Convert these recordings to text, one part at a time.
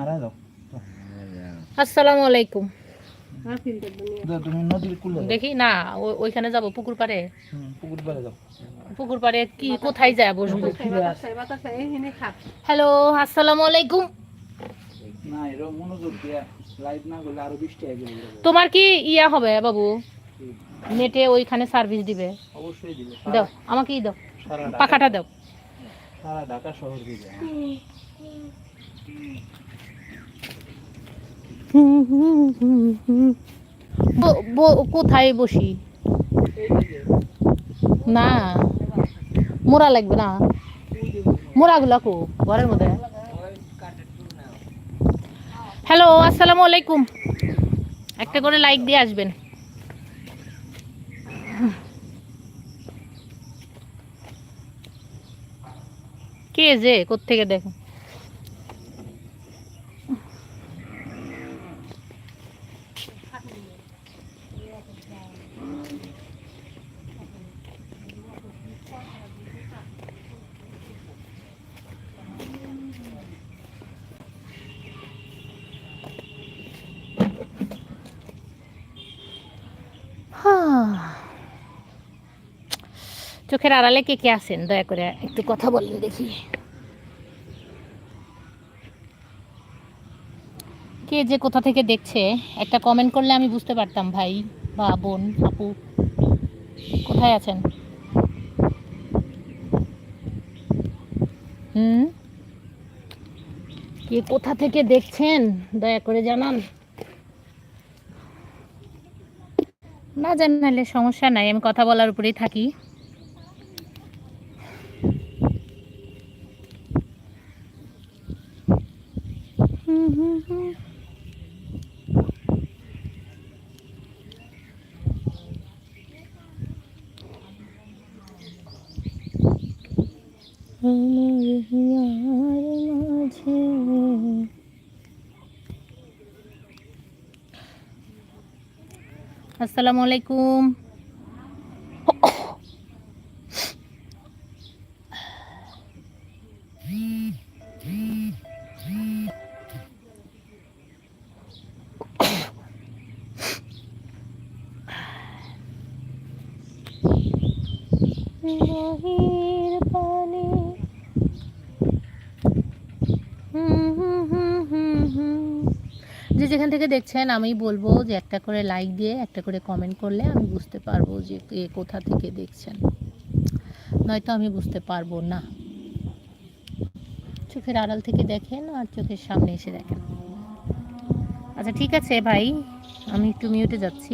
হারা আসসালামু আলাইকুম দাও, তুমি নদীর কুলে যাও। দেখি না ওইখানে যাব পুকুর পাড়ে। পুকুর কি কোথায় যায় বসবো? হ্যালো আসসালামু আলাইকুম তোমার কি ইয়া হবে বাবু? নেটে ওইখানে সার্ভিস দিবে। অবশ্যই দিবে। দাও আমাকে দাও। পাখাটা দাও। সারা ঢাকা শহর দিবে। কোথায় বসি? না। মোড়া লাগবে না। মোড়াগুলা কো, ঘরের মধ্যে। হ্যালো আসসালামু আলাইকুম। একটা করে লাইক দিয়ে আসবেন। কে যে, কোত্থেকে দেখো। চোখের আড়ালে কে কে আছেন? দয়া করে একটু কথা বলেন দেখি। কে যে কোথা থেকে দেখছে? একটা কমেন্ট করলে আমি বুঝতে পারতাম, ভাই, বা বোন, আপু। কোথায় আছেন? হুম? কে কোথা থেকে দেখছেন? দয়া করে জানান। না জানালে সমস্যা নাই, আমি কথা বলার উপরেই থাকি হুম হুম হুম আমার হিয়ার মাঝে আসসালামু আলাইকুম। নদীর পানি হুম হুম হুম হুম হুম। যে যেখান থেকে দেখছেন, আমি বলব যে একটা করে লাইক দিয়ে, একটা করে কমেন্ট করলে আমি বুঝতে পারব যে কে কোথা থেকে দেখছেন। নয়তো আমি বুঝতে পারব না। চোখের আড়াল থেকে দেখেন আর চোখের সামনে এসে দেখেন। আচ্ছা ঠিক আছে ভাই, আমি একটু মিউটে যাচ্ছি।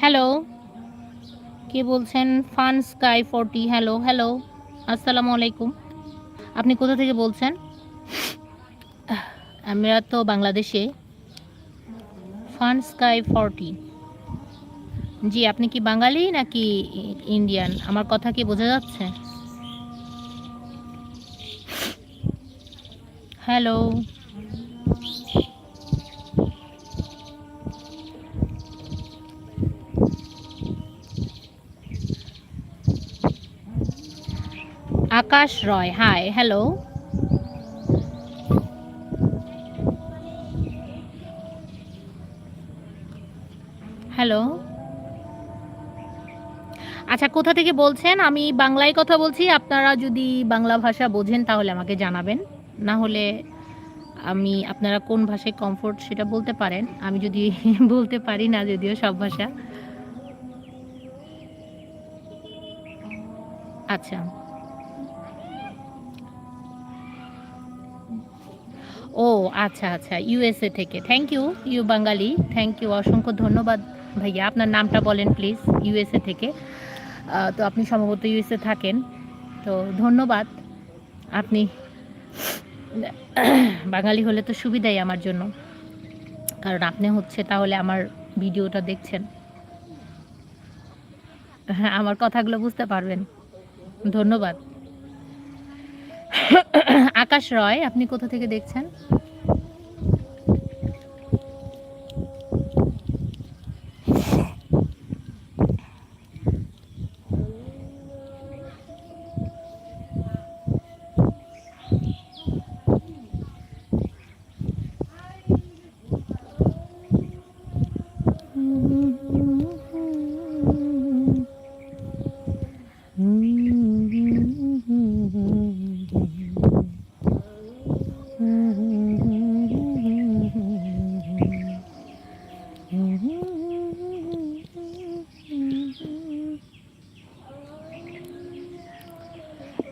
হ্যালো কে বলছেন? Fun sky forty hello hello আসসালামু আলাইকুম। আপনি কোথা থেকে বলছেন? আমরা তো বাংলাদেশে। ফান স্কাই ফোরটি জি, আপনি কি বাঙালি নাকি ইন্ডিয়ান আমার কথা কি বোঝা যাচ্ছে? Hello Akash Roy, hi, hello. Hello. আচ্ছা কোথা থেকে বলছেন? আমি বাংলায় কথা বলছি, আপনারা যদি বাংলা ভাষা বোঝেন তাহলে আমাকে জানাবেন। না হলে আমি, আপনারা কোন ভাষায় কমফোর্ট সেটা বলতে পারেন। আমি যদি বলতে পারি না, যদিও সব ভাষা। আচ্ছা। ও আচ্ছা আচ্ছা ইউএসএ থেকে। Thank you you Bengali thank you অসংখ্য ধন্যবাদ ভাইয়া। আপনার নামটা বলেন প্লিজ ইউএসএ থেকে। তো আপনি সম্ভবত ইউএসএ থাকেন। তো ধন্যবাদ। আপনি বাঙালি হলে তো সুবিধাই আমার জন্য। কারণ আপনি হচ্ছে তাহলে আমার ভিডিওটা দেখছেন। হ্যাঁ আমার কথাগুলো বুঝতে পারবেন। ধন্যবাদ। আকাশ রয় আপনি কোথা থেকে দেখছেন?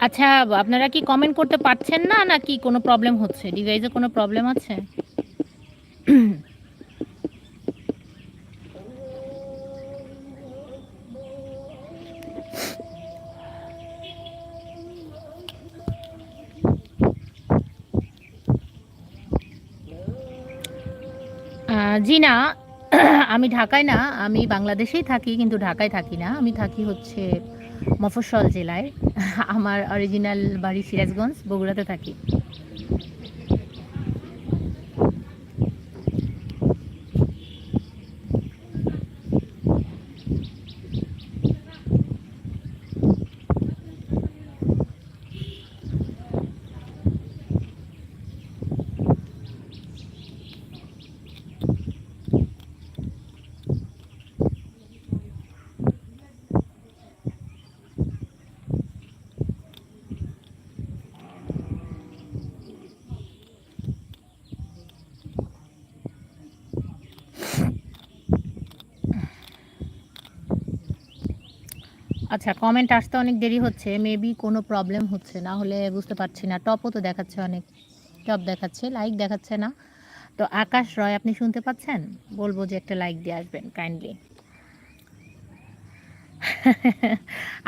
আচ্ছা আপনারা কি কমেন্ট করতে পারছেন না নাকি কোনো প্রবলেম হচ্ছে? ডিভাইসে কোনো প্রবলেম আছে? জি না আমি ঢাকায় না, আমি বাংলাদেশেই থাকি, কিন্তু ঢাকায় থাকি না। আমি থাকি হচ্ছে মফস্বল জেলায়। আমার অরিজিনাল বাড়ি সিরাজগঞ্জ বগুড়াতে থাকি। আচ্ছা কমেন্ট আসতে অনেক দেরি হচ্ছে মেবি কোনো প্রবলেম হচ্ছে, না হলে বুঝতে পারছি না। টপও তো দেখাচ্ছে অনেক টপ দেখাচ্ছে লাইক দেখাচ্ছে না। তো আকাশ রয়, আপনি শুনতে পাচ্ছেন? বলব যে একটা লাইক দিয়ে আসবেন কাইন্ডলি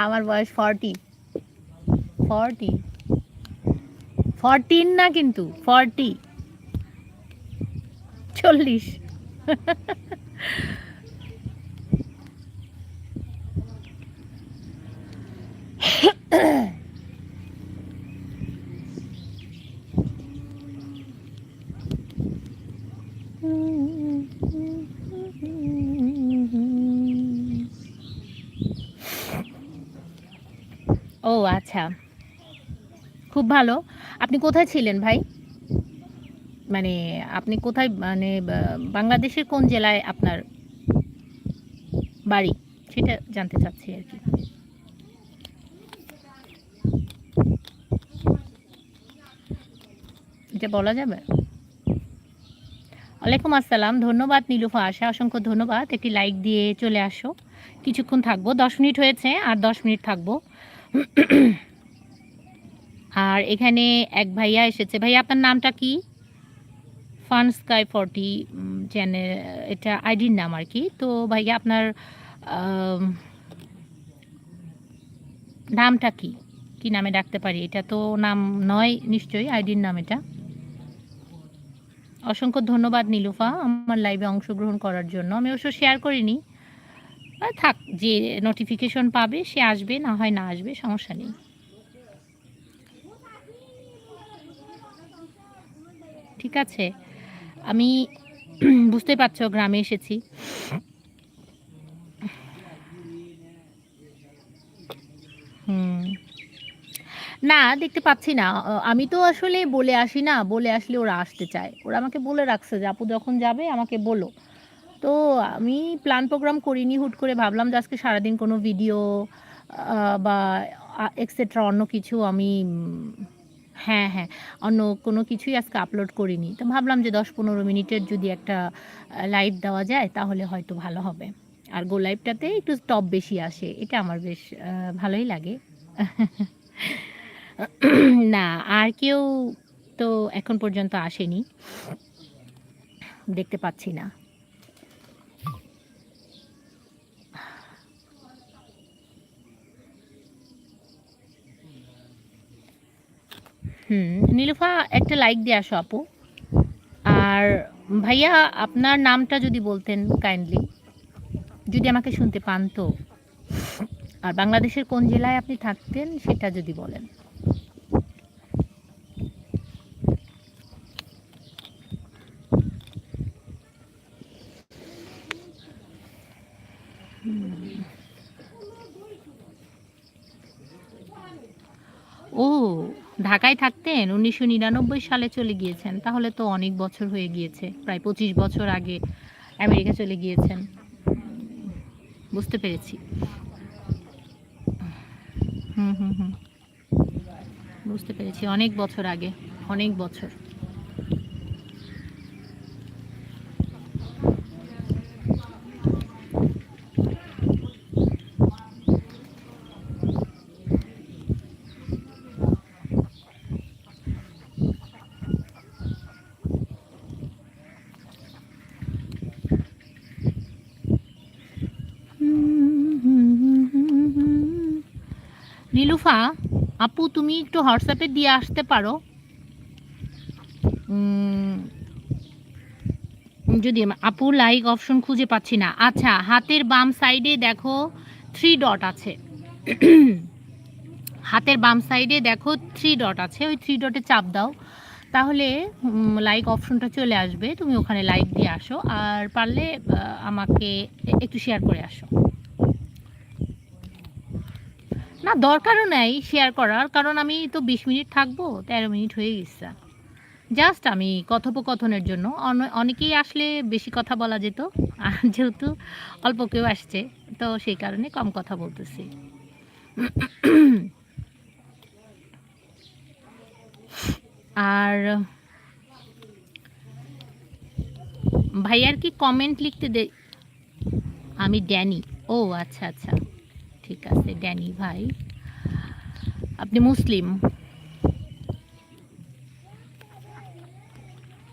আমার বয়স ফর্টি ফর্টি ফরটিন না কিন্তু ফর্টি চল্লিশ। ও আচ্ছা। খুব ভালো। আপনি কোথায় ছিলেন ভাই? মানে আপনি কোথায় মানে বাংলাদেশের কোন জেলায় আপনার বাড়ি? সেটা জানতে চাচ্ছি আর কি। এটা বলা যাবে? ওয়ালাইকুম আসসালাম। ধন্যবাদ নীলুফা। আশা অসংখ্য ধন্যবাদ। একটি লাইক দিয়ে চলে আসো। কিছুক্ষণ থাকব। দশ মিনিট হয়েছে, আর দশ মিনিট থাকব। আর এখানে এক ভাইয়া এসেছে। ভাইয়া, আপনার নামটা কি? ফান স্কাই ফর্টি চ্যানেল, এটা আইডির নাম আর কি। তো ভাইয়া, আপনার নামটা কি? কি নামে ডাকতে পারি? এটা তো নাম নয়, নিশ্চয়ই আইডির নাম এটা। অসংখ্য ধন্যবাদ নীলুফা আমার লাইভে অংশগ্রহণ করার জন্য। আমি অবশ্য শেয়ার করিনি। থাক, যে নোটিফিকেশন পাবে, সে আসবে, না হয় না আসবে, সমস্যা নেই। ঠিক আছে। আমি বুঝতে পারছ, গ্রামে এসেছি। হুম। না, দেখতে পাচ্ছি না। আমি তো আসলে বলে আসি না, বলে আসলে ওরা আসতে চায়। ওরা আমাকে বলে রাখছে যে, আপু যখন যাবে, আমাকে বলো। তো আমি প্ল্যান প্রোগ্রাম করিনি, হুট করে ভাবলাম যে, আজকে সারাদিন কোনো ভিডিও বা এক্সেট্রা অন্য কিছু আমি হ্যাঁ হ্যাঁ অন্য কোনো কিছুই আজকে আপলোড করিনি। তো ভাবলাম যে, দশ পনেরো মিনিটের যদি একটা লাইভ দেওয়া যায়, তাহলে হয়তো ভালো হবে। আর গো লাইভটাতে একটু টপ বেশি আসে। এটা আমার বেশ ভালোই লাগে। না, আর কেউ তো এখন পর্যন্ত আসেনি। দেখতে পাচ্ছি না। হুম, নীলুফা, একটা লাইক দিয়ে আসো আপু। আর ভাইয়া, আপনার নামটা যদি বলতেন কাইন্ডলি যদি আমাকে শুনতে পান তো। আর বাংলাদেশের কোন জেলায় আপনি থাকতেন, সেটা যদি বলেন। ঢাকায় থাকতেন, উনিশশো নিরানব্বই সালে চলে গিয়েছেন। তাহলে তো অনেক বছর হয়ে গিয়েছে, প্রায় পঁচিশ বছর আগে আমেরিকা চলে গিয়েছেন। বুঝতে পেরেছি। হুম হুম হুম। বুঝতে পেরেছি, অনেক বছর আগে, অনেক বছর নীলুফা আপু তুমি একটু হোয়াটসঅ্যাপে দিয়ে আসতে পারো। যদি আপু লাইক অপশন খুঁজে পাচ্ছি না। আচ্ছা হাতের বাম সাইডে দেখো থ্রি ডট আছে। হাতের বাম সাইডে দেখো থ্রি ডট আছে। ওই থ্রি ডটে চাপ দাও। তাহলে লাইক অপশনটা চলে আসবে। তুমি ওখানে লাইক দিয়ে আসো। আর পারলে আমাকে একটু শেয়ার করে আসো। না, দরকারও নেই শেয়ার করার। কারণ আমি তো বিশ মিনিট থাকব, তেরো মিনিট হয়ে গেছে। জাস্ট আমি কথোপকথনের জন্য। অন- অনেকেই আসলে বেশি কথা বলা যেত, আর যেহেতু অল্প কেউ আসছে, তো সেই কারণে কম কথা বলতেছি। আর ভাইয়ার কি কমেন্ট লিখতে দে আমি ড্যানি। ও আচ্ছা আচ্ছা। ঠিক আছে ড্যানি ভাই আপনি মুসলিম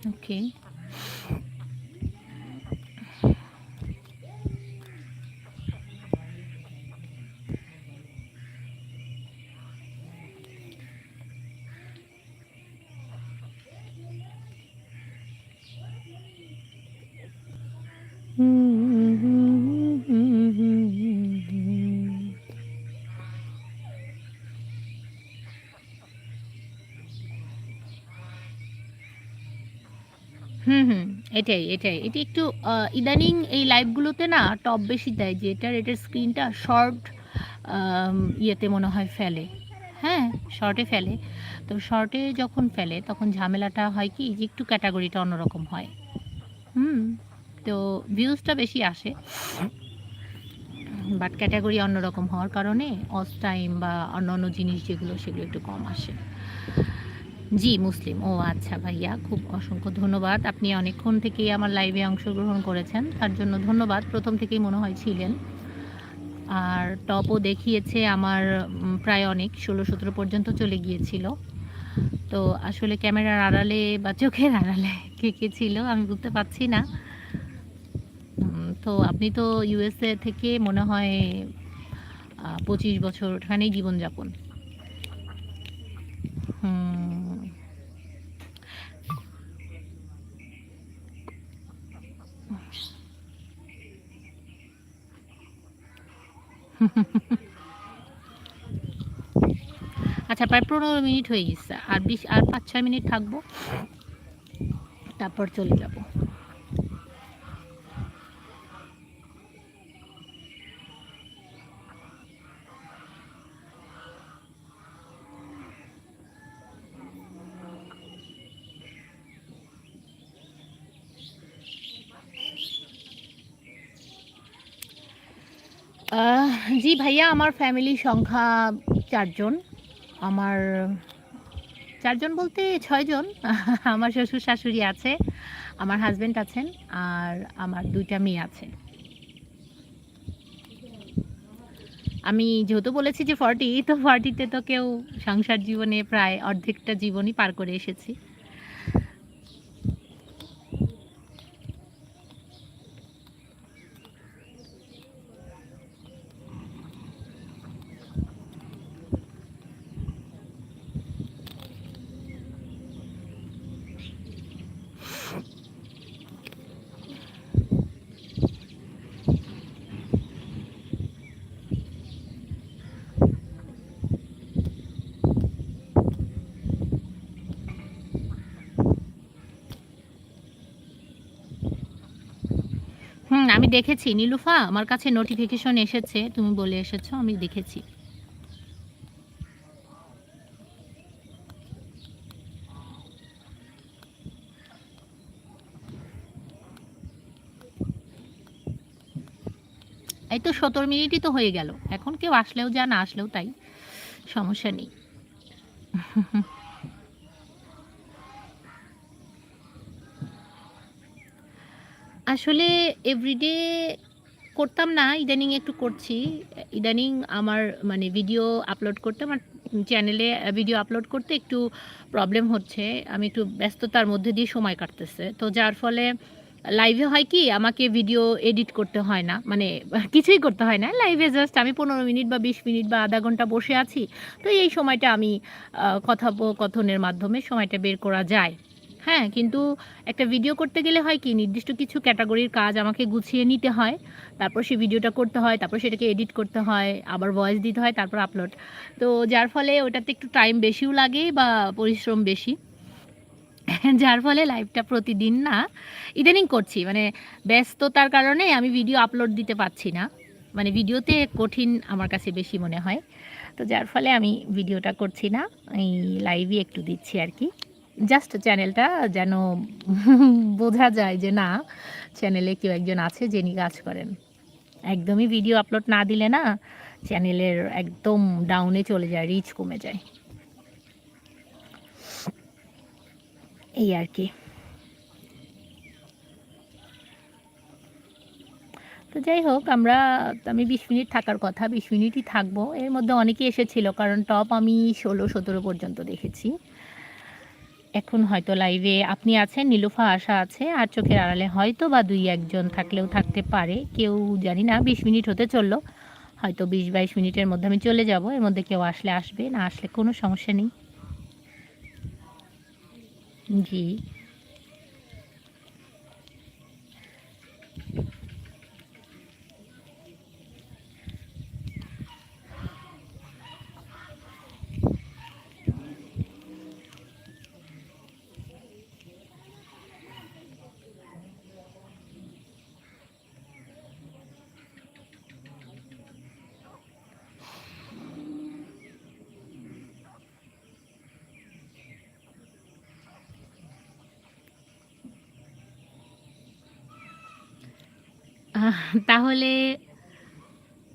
ওকে হুম হুম হুম, এটাই এটাই। এটি একটু ইদানিং এই লাইভগুলোতে না টপ বেশি দেয়, যে এটার এটার স্ক্রিনটা শর্ট ইয়েতে মনে হয় ফেলে। হ্যাঁ শর্টে ফেলে। তো শর্টে যখন ফেলে, তখন ঝামেলাটা হয় কি, যে একটু ক্যাটাগরিটা অন্যরকম হয়। হুম, তো ভিউজটা বেশি আসে। বাট ক্যাটাগরি অন্যরকম হওয়ার কারণে অস টাইম বা অন্য অন্য জিনিস যেগুলো, সেগুলো একটু কম আসে। জি, মুসলিম। ও আচ্ছা ভাইয়া, খুব অসংখ্য ধন্যবাদ। আপনি অনেকক্ষণ থেকেই আমার লাইভে অংশগ্রহণ করেছেন। তার জন্য ধন্যবাদ। প্রথম থেকেই মনে হয় ছিলেন। আর টপও দেখিয়েছে আমার প্রায় অনেক। ষোলো সতেরো পর্যন্ত চলে গিয়েছিল। তো আসলে ক্যামেরার আড়ালে বা চোখের আড়ালে কে কে ছিল আমি বুঝতে পারছি না। তো আপনি তো ইউএসএ থেকে মনে হয় পঁচিশ বছর ওখানেই জীবনযাপন। হুম আচ্ছা প্রায় পনেরো মিনিট হয়ে গেছে। আর বিশ আর পাঁচ ছয় মিনিট থাকব। তারপর চলে যাব। জি ভাইয়া, আমার ফ্যামিলি সংখ্যা চারজন। আমার চারজন বলতে ছয়জন। আমার শ্বশুর শাশুড়ি আছে, আমার হাজবেন্ড আছেন, আর আমার দুইটা মেয়ে আছে। আমি যেহেতু বলেছি যে ফর্টি তো ফর্টিতে তো কেউ সংসার জীবনে প্রায় অর্ধেকটা জীবনই পার করে এসেছি। আমি দেখেছি। নীলুফা, আমার কাছে নোটিফিকেশন এসেছে। তুমি বলে এসেছ, আমি দেখেছি। এই তো সতেরো মিনিটই তো হয়ে গেল। এখন কেউ আসলেও যা না আসলেও তাই, সমস্যা নেই। আসলে এভরিডে করতাম না, ইদানিং একটু করছি। ইদানিং আমার মানে ভিডিও আপলোড করতে, আমার চ্যানেলে ভিডিও আপলোড করতে একটু প্রবলেম হচ্ছে। আমি একটু ব্যস্ততার মধ্যে দিয়ে সময় কাটতেছে। তো যার ফলে লাইভে হয় কি, আমাকে ভিডিও এডিট করতে হয় না। মানে কিছুই করতে হয় না। লাইভে জাস্ট আমি পনেরো মিনিট বা বিশ মিনিট বা আধা ঘণ্টা বসে আছি। তো এই সময়টা আমি কথোপকথনের মাধ্যমে সময়টা বের করা যায়। হ্যাঁ কিন্তু একটা ভিডিও করতে গেলে হয় কি, নির্দিষ্ট কিছু ক্যাটাগরির কাজ আমাকে গুছিয়ে নিতে হয়। তারপর সেই ভিডিওটা করতে হয়, তারপর সেটাকে এডিট করতে হয়, আবার ভয়েস দিতে হয়, তারপর আপলোড তো যার ফলে ওটাতে একটু টাইম বেশিও লাগে বা পরিশ্রম বেশি। যার ফলে লাইভটা প্রতিদিন না, ইদানিং করছি। মানে ব্যস্ততার কারণে আমি ভিডিও আপলোড দিতে পারছি না। মানে ভিডিওতে কঠিন আমার কাছে বেশি মনে হয়। তো যার ফলে আমি ভিডিওটা করছি না, এই লাইভই একটু দিচ্ছি আর কি। জাস্ট চ্যানেলটা যেন বোঝা যায় যে না, চ্যানেলে কেউ একজন আছে যিনি কাজ করেন। একদমই ভিডিও আপলোড না দিলে না, চ্যানেলের একদম ডাউনে চলে যায় রিচ কমে যায়। এই আর কি। তো যাই হোক, আমরা, আমি বিশ মিনিট থাকার কথা, বিশ মিনিটই থাকব। এর মধ্যে অনেকেই এসেছিল, কারণ টপ আমি ষোলো, সতেরো পর্যন্ত দেখেছি। এখন হয়তো লাইভে আপনি আছেন, নীলুফা আশা আছে, আর চোখের আড়ালে হয়তো বা দুই একজন থাকলেও থাকতে পারে। কেউ জানি না, বিশ মিনিট হতে চলল। হয়তো বিশ বাইশ মিনিটের মধ্যে আমি চলে যাব, এর মধ্যে কেউ আসলে আসবে, না আসলে কোনো সমস্যা নেই। জি। তাহলে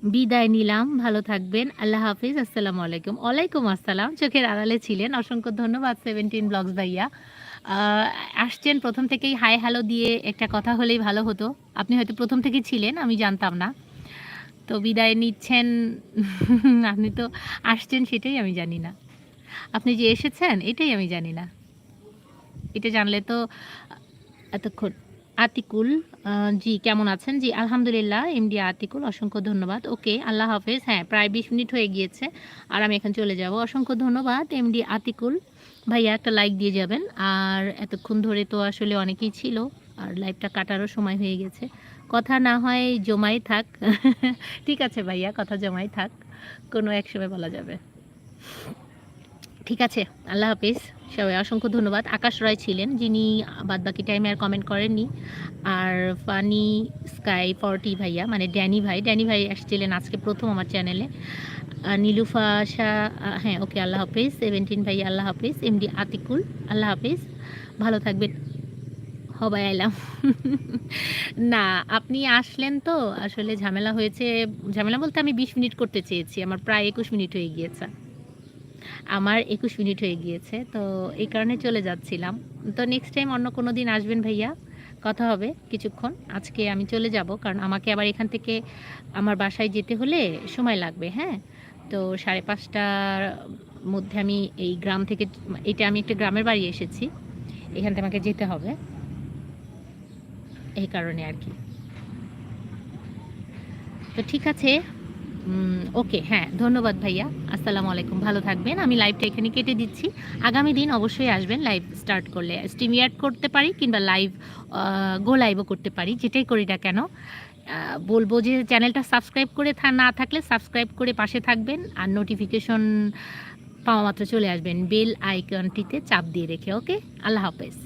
বিদায় নিলাম। ভালো থাকবেন। আল্লাহ হাফিজ। আসসালামু আলাইকুম। ওয়ালাইকুম আসসালাম। চোখের আড়ালে ছিলেন। অসংখ্য ধন্যবাদ সেভেন্টিন ব্লগস ভাইয়া। আসছেন প্রথম থেকেই। হাই, হ্যালো দিয়ে একটা কথা হলেই ভালো হতো। আপনি হয়তো প্রথম থেকেই ছিলেন, আমি জানতাম না। তো বিদায় নিচ্ছেন। আপনি তো আসছেন, সেটাই আমি জানি না। আপনি যে এসেছেন, এটাই আমি জানি না। এটা জানলে তো এতক্ষণ আতিকুল জি, কেমন আছেন? জি, আলহামদুলিল্লাহ, এমডি আতিকুল, অসংখ্য ধন্যবাদ। ওকে, আল্লাহ হাফেজ। হ্যাঁ প্রায় বিশ মিনিট হয়ে গিয়েছে, আর আমি এখন চলে যাব। অসংখ্য ধন্যবাদ, এমডি আতিকুল। ভাইয়া, একটা লাইক দিয়ে যাবেন। আর এতক্ষণ ধরে তো আসলে অনেকেই ছিল, আর লাইভটা কাটারও সময় হয়ে গেছে। কথা না হয় জমাই থাক। ঠিক আছে ভাইয়া, কথা জমাই থাক। কোনো এক সময় বলা যাবে। ঠিক আছে, আল্লাহ হাফিজ। সবাই অসংখ্য ধন্যবাদ। আকাশ রয় ছিলেন, যিনি বাদ বাকি টাইমে আর কমেন্ট করেননি। আর ফানি স্কাই ফর্টি ভাইয়া মানে ড্যানি ভাই ড্যানি ভাই আসছিলেন আজকে প্রথম আমার চ্যানেলে নীলুফা শাহ হ্যাঁ ওকে আল্লাহ হাফিজ। সেভেন্টিন ভাই, আল্লাহ হাফিজ। এমডি আতিকুল, আল্লাহ হাফিজ। ভালো থাকবেন। হবাই আইলাম। না, আপনি আসলেন তো, আসলে ঝামেলা হয়েছে। ঝামেলা বলতে আমি বিশ মিনিট করতে চেয়েছি, আমার প্রায় একুশ মিনিট হয়ে গিয়েছে। আমার একুশ মিনিট হয়ে গিয়েছে, তো এই কারণে চলে যাচ্ছিলাম। তো নেক্সট টাইম অন্য কোনো দিন আসবেন ভাইয়া, কথা হবে কিছুক্ষণ। আজকে আমি চলে যাব, কারণ আমাকে আবার এখান থেকে আমার বাসায় যেতে হলে সময় লাগবে হ্যাঁ? তো সাড়ে পাঁচটার মধ্যে আমি এই গ্রাম থেকে, এটা আমি একটা গ্রামের বাড়ি এসেছি, এখান থেকে আমাকে যেতে হবে। এই কারণে আর কি। তো ঠিক আছে ওকে হ্যাঁ ধন্যবাদ ভাইয়া। আসসালামু আলাইকুম, ভালো থাকবেন। আমি লাইভটা এখানে কেটে দিচ্ছি। আগামী দিন অবশ্যই আসবেন লাইভ স্টার্ট করলে। স্টিম অ্যাড করতে পারি কিংবা লাইভ গো লাইভও করতে পারি, যেটাই করি না কেন। বলব যে চ্যানেলটা সাবস্ক্রাইব করে না থাকলে সাবস্ক্রাইব করে পাশে থাকবেন আর নোটিফিকেশন পাওয়া মাত্র চলে আসবেন। বেল আইকনটিতে চাপ দিয়ে রেখে, ওকে? আল্লাহ হাফেজ।